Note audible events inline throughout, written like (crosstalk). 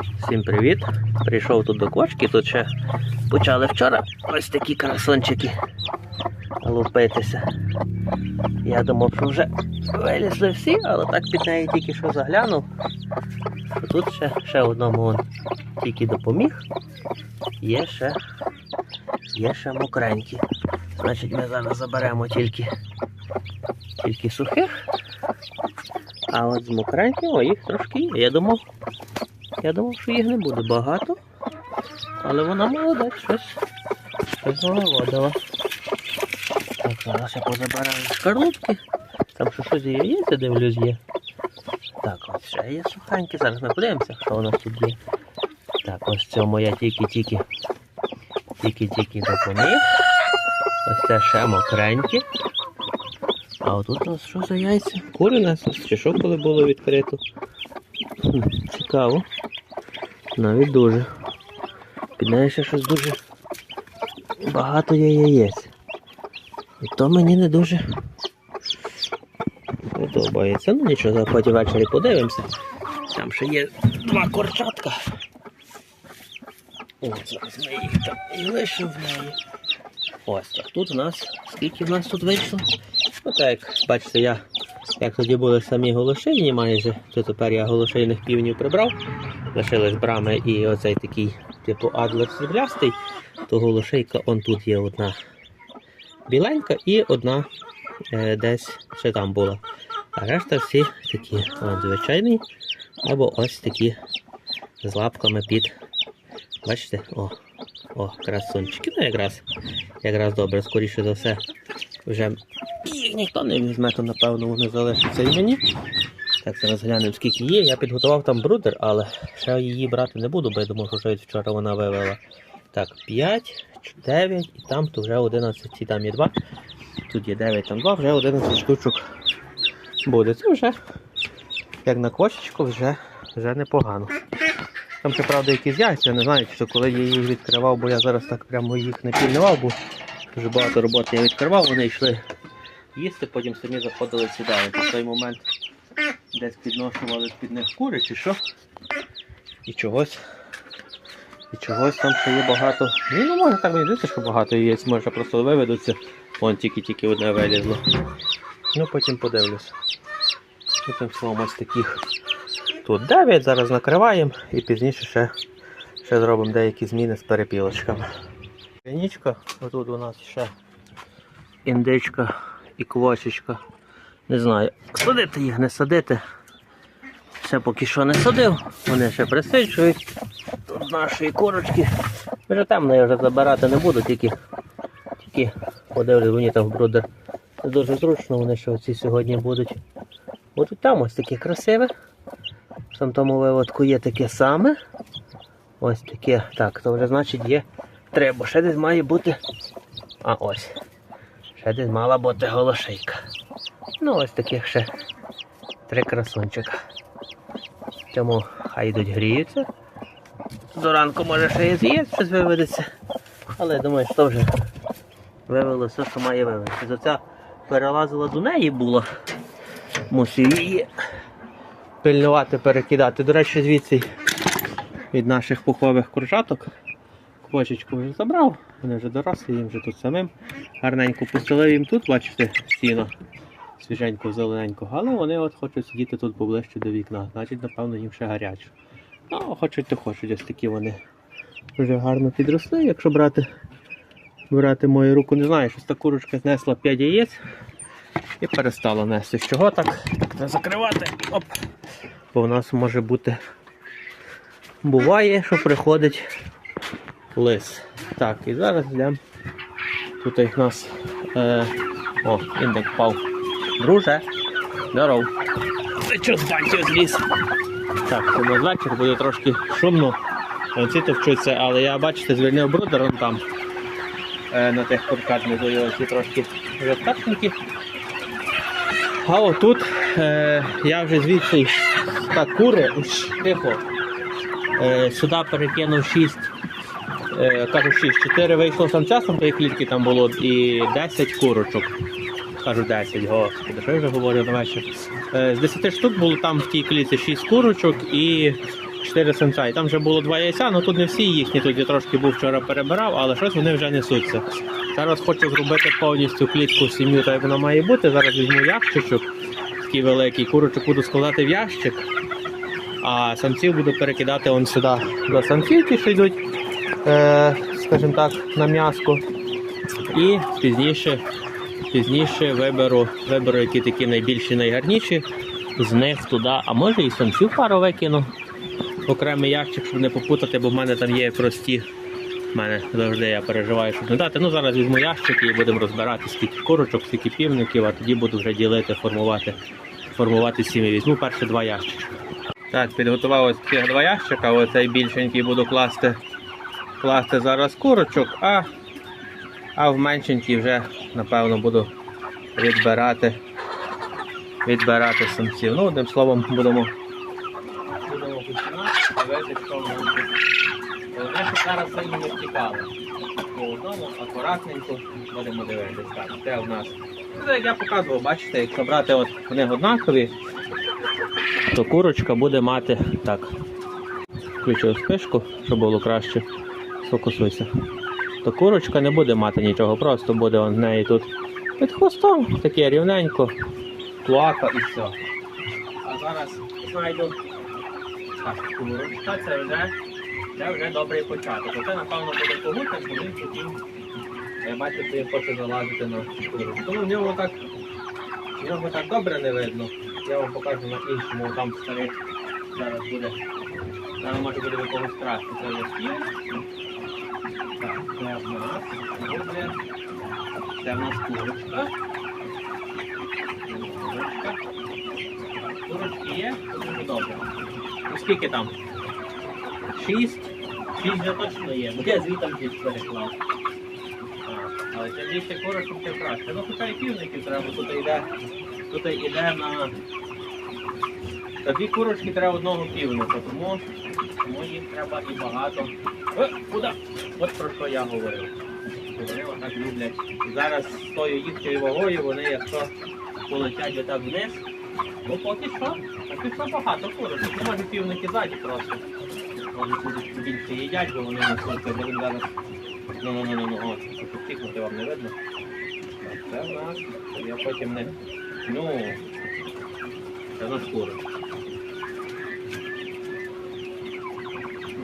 Всім привіт! Прийшов тут до квочки, тут ще почали вчора ось такі красончики лупитися. Я думав, що вже вилізли всі, але так під неї тільки що заглянув. Тут ще, ще одному он тільки допоміг. Є ще, є ще мокренькі. Значить, ми зараз заберемо тільки, тільки сухих. А от з мокреньким, о, їх трошки. Я думав, я думав, що їх не буде багато, але вона молодець, щось, щось заводила. Так, зараз я позабираю шкарлупки. Там що щось є, яйця дивлюсь є. Так, ось ще є сухенькі. Зараз ми подивимося, що у нас тут є. Так, ось це моя тільки-тільки. Тільки-тільки допоміг. Ось це ще мокренькі. А отут у нас що за яйця? Кури чи що коли було відкрито? Цікаво. Навіть дуже. Під нею ще щось дуже багато є яєць. І то мені не дуже подобається. Ну нічого, потім ввечері подивимося. Там ще є два корчатка. От зараз ми їх там і лишимо в неї. Ось так. Тут у нас, скільки в нас тут вийшло? Ну так, як бачите, я як тоді були самі голошейні майже, то тепер я голошейних півнів прибрав. Лишились брами і оцей такий, типу адлер сріблястий, то голошейка он тут є одна біленька і одна е, десь ще там була. А решта всі такі он, звичайний, або ось такі з лапками під. Бачите? О, о, красунчики. Ну якраз, якраз добре, скоріше за все. Вже їх ніхто не візьме, то напевно вони залишаться і мені. Так, зараз глянемо, скільки є. Я підготував там брудер, але ще її брати не буду, бо я думав, що вже вчора вона вивела. Так, 5, 9 і там то вже 11, і там є 2. Тут є 9, там 2, вже 11 штучок буде. Це вже, як на кошечку, вже, вже непогано. Там, ще, правда, якісь яйця, не знаю, чи коли я їх відкривав, бо я зараз так прямо їх не пільнував, бо дуже багато роботи я відкривав, вони йшли їсти, потім самі заходили. І в той момент десь підношували з-під них кури чи що. І чогось. І чогось там ще є багато. Ну, не може так мені здається, що багато яєць, може просто виведуться. Вон тільки-тільки одне вилізло. Ну потім подивлюся. Потім словом ось таких тут 9, зараз накриваємо і пізніше ще, ще зробимо деякі зміни з перепілочками. Пінічка, отут у нас ще індичка і квочечка. Не знаю, садити їх, не садити. Ще поки що не садив, вони ще присичують. Тут нашої курочки. Вже темно я вже забирати не буду, тільки, тільки подивлюсь, мені там в брудер. Не дуже зручно, вони ще оці сьогодні будуть. Будуть там ось такі красиві. В сам тому виводку є таке саме. Ось таке. Так, то вже значить є три, бо ще десь має бути. А ось. Ще десь мала бути голошейка. Ну ось таких ще три красунчика. Тому хай йдуть гріються. До ранку може ще і з'їсть, щось виведеться. Але я думаю, що вже вивело все, що має вивезти. Оця перелазила до неї була. Мусив її пильнувати, перекидати. До речі, звідси від наших пухових курчаток. Квочечку вже забрав, вони вже дорослі, їм вже тут самим. Гарненько пустили їм тут, бачите, сіно свіженько, зелененько, але вони от хочуть сидіти тут поближче до вікна. Значить, напевно, їм ще гаряче. Ну, хочуть, то хочуть, ось такі вони вже гарно підросли. Якщо брати, брати мою руку, не знаю, щось та курочка знесла 5 яєць і перестала нести. З чого так? Так треба закривати. Оп. Бо в нас може бути. Буває, що приходить лис. Так, і зараз йдемо. Тут у нас. Е, о, індик впав. Друже, здоров. Чого з зліз? Так, на вечір буде трошки шумно. Оці то вчуться, але я бачите, звільнив брудер он там. Е, на тих курках внизу його ці трошки розташники. А отут е, я вже звідси так кури, тихо. Е, сюди перекинув 6, е, кажу 6, 4 вийшло сам часом, тої клітки там було і 10 курочок. Кажу 10, господи, що вже говорю на вечір. Е, з 10 штук було там в тій клітці 6 курочок і 4 самця. І там вже було два яйця, але тут не всі їхні, тут я трошки був вчора перебирав, але щось вони вже несуться. Зараз хочу зробити повністю клітку сім'ю, так як вона має бути. Зараз візьму ящичок, такий великий, курочок буду складати в ящик, а самців буду перекидати он сюди до самців, ті, що йдуть, е, скажімо так, на м'яско. І пізніше, пізніше виберу, виберу які такі найбільші, найгарніші, з них туди, а може і самців пару викину. Окремий ящик, щоб не попутати, бо в мене там є прості. У мене завжди я переживаю, щоб не дати. Ну зараз візьму ящики і будемо розбирати скільки курочок, скільки півників, а тоді буду вже ділити, формувати, формувати сім'ї. Візьму перші два ящики. Так, підготував ось таких два ящика, оцей більшенький буду класти, класти зараз курочок, а а в меншенькій вже, напевно, буду відбирати, відбирати самців. Ну, одним словом, будемо, будемо починати, дивитися, що буде. Головне, щоб зараз сильно не втікали. По одному, акуратненько будемо дивитися. Так, в нас. Ну, я показував, бачите, якщо брати от вони однакові, то курочка буде мати так. Включив спишку, щоб було краще. Фокусуйся то курочка не буде мати нічого, просто буде в неї тут під хвостом, таке рівненько, клака і все. А зараз знайду так, курочка, це вже, це вже добрий початок. Оце, напевно, буде когутик, бо він я бачу, хоче залазити на курочку. Ну, в нього так, в нього так добре не видно. Я вам покажу на іншому, там старий зараз буде. Зараз може буде якомусь красти. Це вже стіл. Так, це. Це в нас курочка. Курочка. Курочки є, це дуже добре. Ну скільки там? Шість. Шість вже точно є. Бо я звітом шість переклав. А, Але чим більше курочок, тим краще. Ну хоча і півників треба, тут йде, тут йде на. Дві курочки треба одного півника, тому, тому їх треба і багато. Е, куди? От про що я говорив. Вони отак люблять. І зараз з тою їхньою вагою вони, якщо полетять отак вниз, ну поки що, поки що багато курочок. Не може півники ззаді просто. Може будуть більше їдять, бо вони несуться, бо він зараз. Ну ну ну ну ну щоб вам не видно. Це в нас. Я потім не. Ну. Це в.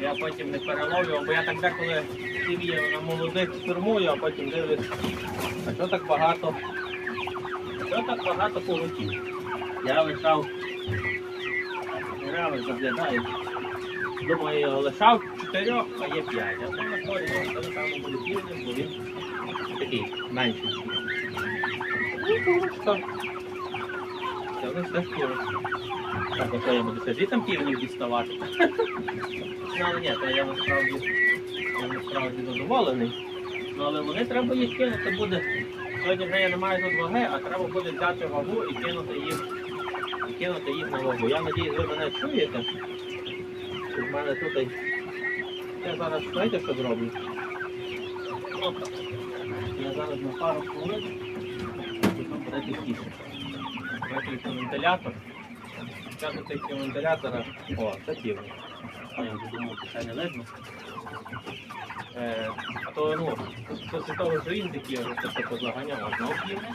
Я потім не переловлював, бо я так деколи сім'ї на молодих штурмую, а потім дивлюсь, а що так багато? Що так багато полетів? Я лишав. Реально заглядаю. Думаю, лишав чотирьох, а є п'ять. А це на полі, це напевно буде півним, бо він такий менший. Ну. Це в нас теж курочка. Так, ото я буду сидіти там півнів діставати. Ну, (laughs) але ні, то я насправді, я насправді задоволений. Ну, але вони треба їх кинути буде. Сьогодні вже я не маю тут ваги, а треба буде взяти вагу і кинути їх, і кинути їх на вагу. Я надіюсь, ви мене чуєте. В мене тут. і- Я зараз знаєте, що зроблю? Я зараз на пару хвилин потім буде тихіше. Виключу вентилятор. О, півник. А я вже що не видно. Е, то ну, після того, що він такі, це позаганяв, а знову півник.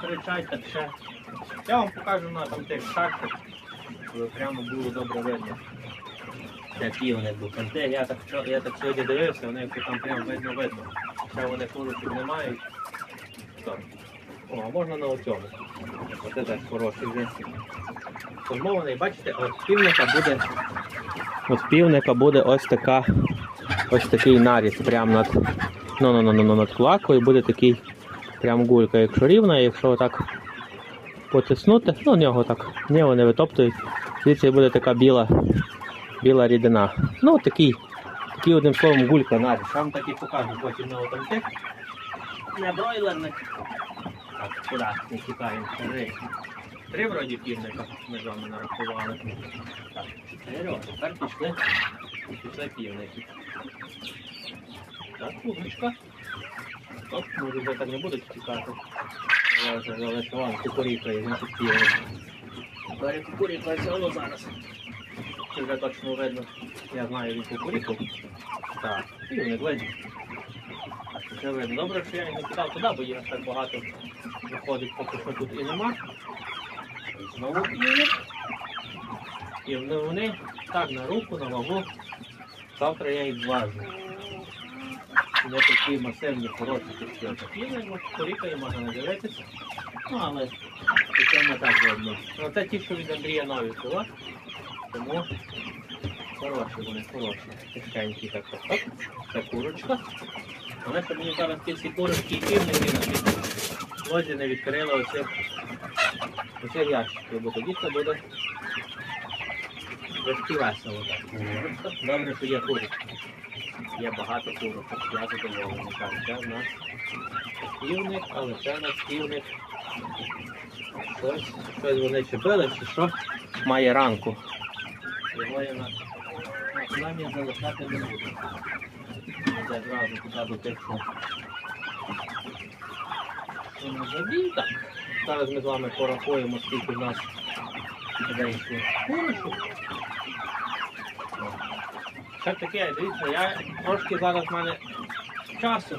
Кричать ще. Я вам покажу на там тих шахтах, прямо було добре видно. Півник був. Там я так, я так сьогодні дивився, вони якщо там прямо видно видно. Ще вони курочок не. О, а можна на оцьому. Оце теж хороший вже. Формований, бачите, от півника буде. От півника буде ось така. Ось такий наріз прямо над. Ну, ну, ну, ну, ну, над клакою буде такий прям гулька, якщо рівна, якщо отак потиснути, ну нього так, ні, вони витоптують. Звідси буде така біла, біла рідина. Ну, такий, такий одним словом гулька наріз. Я вам так і покажу потім на отам тих. Не бройлерник. Куди? Не тікаємо. Три. Вроді півника ми з вами нарахували. Так, чотири. Тепер пішли. Пішли півники. Так, курочка. Оп, може вже так не будуть тікати. Я вже залишив вам кукурікою, значить півник. Далі кукурікою все одно зараз. Чи вже точно видно. Я знаю він кукуріку. Так, не видно. А це видно? Добре, що я не кидав туди, бо їх так багато виходить, поки що тут і нема. Знову півник. І вони, так на руку, на вагу. Завтра я їх зважу. Вони такі масивні, хороші такі півник, кукуріка і можна не дивитися. Ну, але і цьому так видно. Ну, це ті, що від Андрія нові села. Тому хороші вони, хороші. Тихенькі так так. Це курочка. Вони щоб мені зараз всі курочки і півники на під- не відкрили оцих, оцих ящиків, бо тоді це буде трошки весело. Добре, що є курочка. Є багато курочок, я задоволений. Так, це в нас півник, але це в нас півник. Щось, щось вони чепили, чи що має ранку. Його я на нам я залишати не буду. Зразу туди до тих, що на. Так. Зараз ми з вами порахуємо, скільки в нас вийшло курочок. Ще таке, дивіться, я трошки зараз в мене часу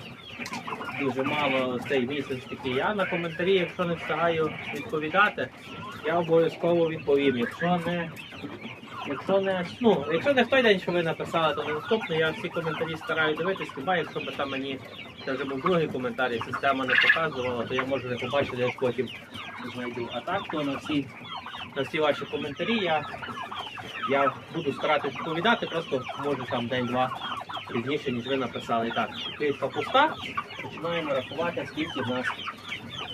дуже мало цей місяць такий. Я на коментарі, якщо не встигаю відповідати, я обов'язково відповім. Якщо не, якщо не, ну, якщо не в той день, що ви написали, то не наступний, я всі коментарі стараюся дивитися, хіба якщо б там мені це вже був другий коментар, і система не показувала, то я можу не побачити, я потім знайду. А так, то на всі, на всі ваші коментарі я, я буду старатися відповідати, просто можу там день-два пізніше, ніж ви написали. Так, клітка пуста, починаємо рахувати, скільки в нас,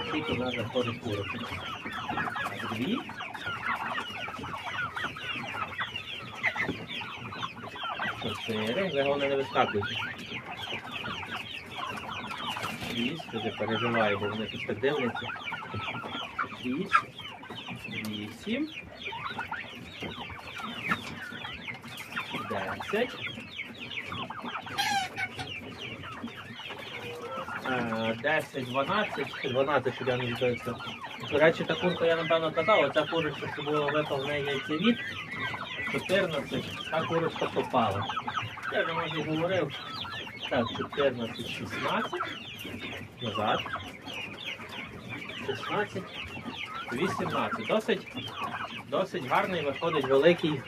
скільки в нас заходить курочок. Дві. Чотири. Головне не вискакуйте. Шість. Вже переживаю, бо вони тут дивляться. Шість. Вісім. Десять. Е, 10, 12, 12, щоб я не збився. До речі, та курка я напевно казав, оця курочка, що була випав в неї яйцевіт, 14, та курочка попала. Я вже може говорив. Так, 14, 16, назад. 16, 18. Досить, досить гарний виходить великий,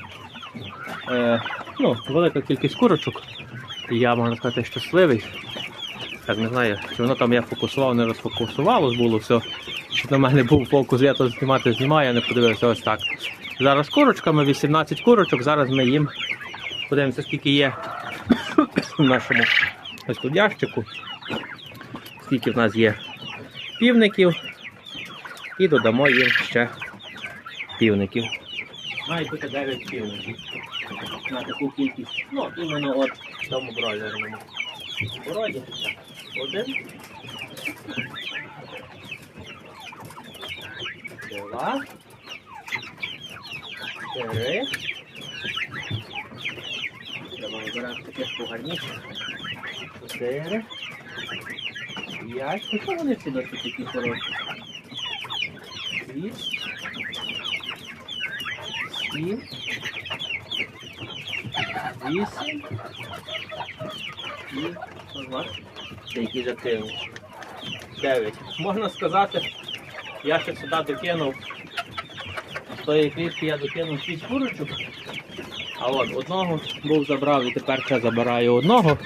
е, ну, велика кількість курочок. Я можна сказати щасливий. Так, не знаю, чи воно там я фокусував, не розфокусувалось, було все. Чи на мене був фокус, я то знімати знімаю, я не подивився ось так. Зараз курочками, 18 курочок, зараз ми їм подивимося, скільки є в нашому ось тут ящику. Скільки в нас є півників. І додамо їм ще півників. Має бути 9 півників. На таку кількість. Ну, іменно от в тому бройлерному. Вроді. Один. Два. Три. Давай вибираємо таке погарніше. Чотири. П'ять. Що вони всі досить такі хороші? Шість. Сім. Вісім. І якісь активні. 9. Можна сказати, я ще сюди докинув. З тої клітки я докинув 6 курочок. А от одного був забрав і тепер ще забираю одного.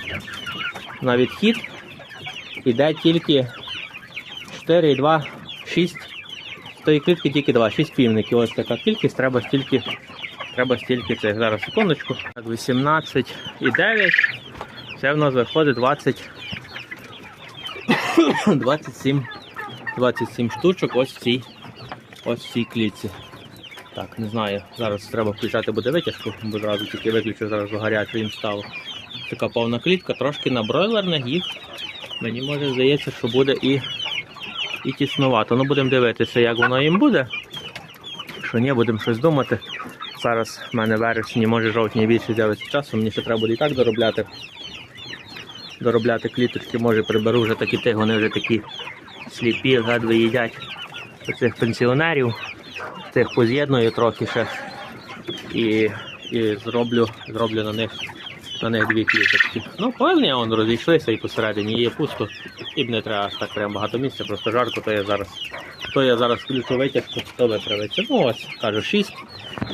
На відхід іде тільки 4, 2, 6. З тої клітки тільки 2, 6 півників. Ось така кількість, треба стільки. Треба стільки цих. Зараз секундочку. Так, 18 і 9. Це в нас виходить 20. 27. 27 штучок ось в цій, ось в цій клітці. Так, не знаю. Зараз треба включати буде витяжку, бо зразу тільки виключив, зараз гаряче їм стало. Така повна клітка, трошки на бройлерних їх. Мені може здається, що буде і, і тіснувато. Ну будемо дивитися, як воно їм буде. Якщо ні, будемо щось думати. Зараз в мене вересні, може жовтні більше з'явиться часу, мені ще треба буде і так доробляти. Доробляти кліточки, може приберу вже такі тих, вони вже такі сліпі, гадви їдять цих пенсіонерів. Цих поз'єдную трохи ще. І і зроблю, зроблю на них на них дві кліточки. Ну, повинні вони розійшлися і посередині є пусто. І б не треба так прям багато місця, просто жарко, то я зараз. То я зараз включу витяжку, то виправиться. Ну ось, кажу, шість.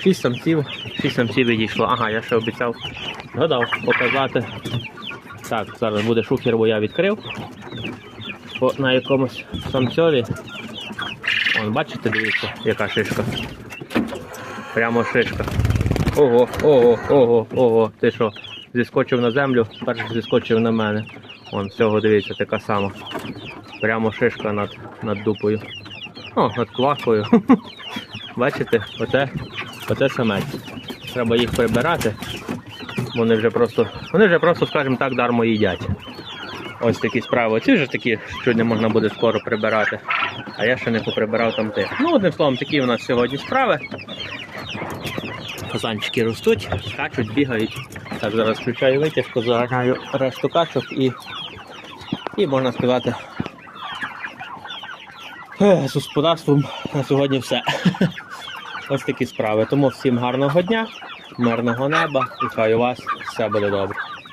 Шість самців, шість самців відійшло. Ага, я ще обіцяв, згадав показати. Так, зараз буде шухер, бо я відкрив. По, на якомусь самцьові. Вон, бачите, дивіться, яка шишка. Прямо шишка. Ого, ого, ого, ого. Ти що? Зіскочив на землю, перш зіскочив на мене. Вон, всього дивіться, така сама. Прямо шишка над, над дупою. О, над квакою. (laughs) Бачите, оце, оце самець. Треба їх прибирати. Вони вже просто, вони вже просто, скажімо так, дармо їдять. Ось такі справи. Ці вже такі, що не можна буде скоро прибирати. А я ще не поприбирав там тих. Ну, одним словом, такі у нас сьогодні справи. Казанчики ростуть, скачуть, бігають. Так, зараз включаю витяжку, заганяю решту качок і, і можна сказати, з господарством на сьогодні все. (laughs) Ось такі справи. Тому всім гарного дня, мирного неба вітаю вас все буде добре.